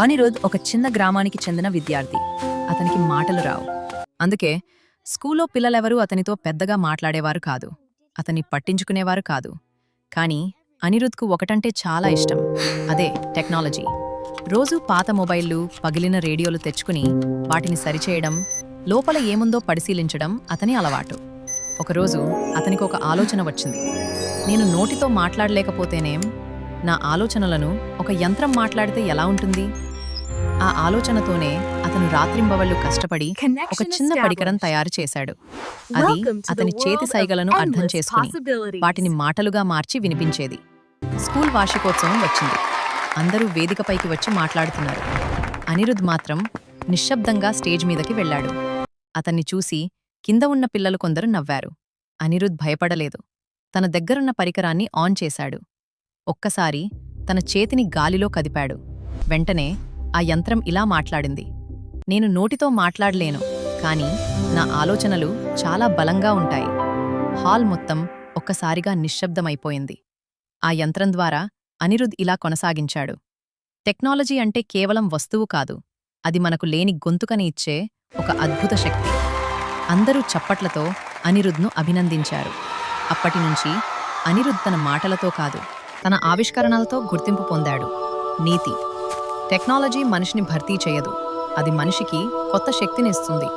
అనిరుద్ ఒక చిన్న గ్రామానికి చెందిన విద్యార్థి. అతనికి మాటలు రావు. అందుకే స్కూల్లో పిల్లలెవరూ అతనితో పెద్దగా మాట్లాడేవారు కాదు. అతన్ని పట్టించుకునేవారు కాదు. కానీ అనిరుద్కు ఒకటంటే చాలా ఇష్టం. అదే టెక్నాలజీ. రోజూ పాత మొబైళ్ళు పగిలిన రేడియోలు తెచ్చుకుని వాటిని సరిచేయడం లోపల ఏముందో పరిశీలించడం అతని అలవాటు. ఒకరోజు అతనికి ఒక ఆలోచన వచ్చింది. నేను నోటితో మాట్లాడలేకపోతేనేం నా ఆలోచనలను ఒక యంత్రం మాట్లాడితే ఎలా ఉంటుంది? ఆ ఆలోచనతోనే అతను రాత్రింబవళ్ళు కష్టపడి ఒక చిన్న పరికరం తయారు చేశాడు. అది అతని చేతి సైగలను అర్థం చేసుకుని వాటిని మాటలుగా మార్చి వినిపించేది. స్కూల్ వార్షికోత్సవం వచ్చింది. అందరూ వేదికపైకి వచ్చి మాట్లాడుతున్నారు. అనిరుద్ మాత్రం నిశ్శబ్దంగా స్టేజ్ మీదకి వెళ్ళాడు. అతన్ని చూసి కింద ఉన్న పిల్లలు కొందరు నవ్వారు. అనిరుద్ భయపడలేదు. తన దగ్గరున్న పరికరాన్ని ఆన్ చేశాడు. ఒక్కసారి తన చేతిని గాలిలో కదిపాడు. వెంటనే ఆ యంత్రం ఇలా మాట్లాడింది. నేను నోటితో మాట్లాడలేను కాని నా ఆలోచనలు చాలా బలంగా ఉంటాయి. హాల్ మొత్తం ఒక్కసారిగా నిశ్శబ్దమైపోయింది. ఆ యంత్రం ద్వారా అనిరుద్ ఇలా కొనసాగించాడు. టెక్నాలజీ అంటే కేవలం వస్తువు కాదు అది మనకు లేని గొంతుకని ఇచ్చే ఒక అద్భుత శక్తి. అందరూ చప్పట్లతో అనిరుద్ను అభినందించారు. అప్పటినుంచి అనిరుద్ తన మాటలతో కాదు తన ఆవిష్కరణలతో గుర్తింపు పొందాడు. నీతి. టెక్నాలజీ మనిషిని భర్తీ చేయదు. అది మనిషికి కొత్త శక్తినిస్తుంది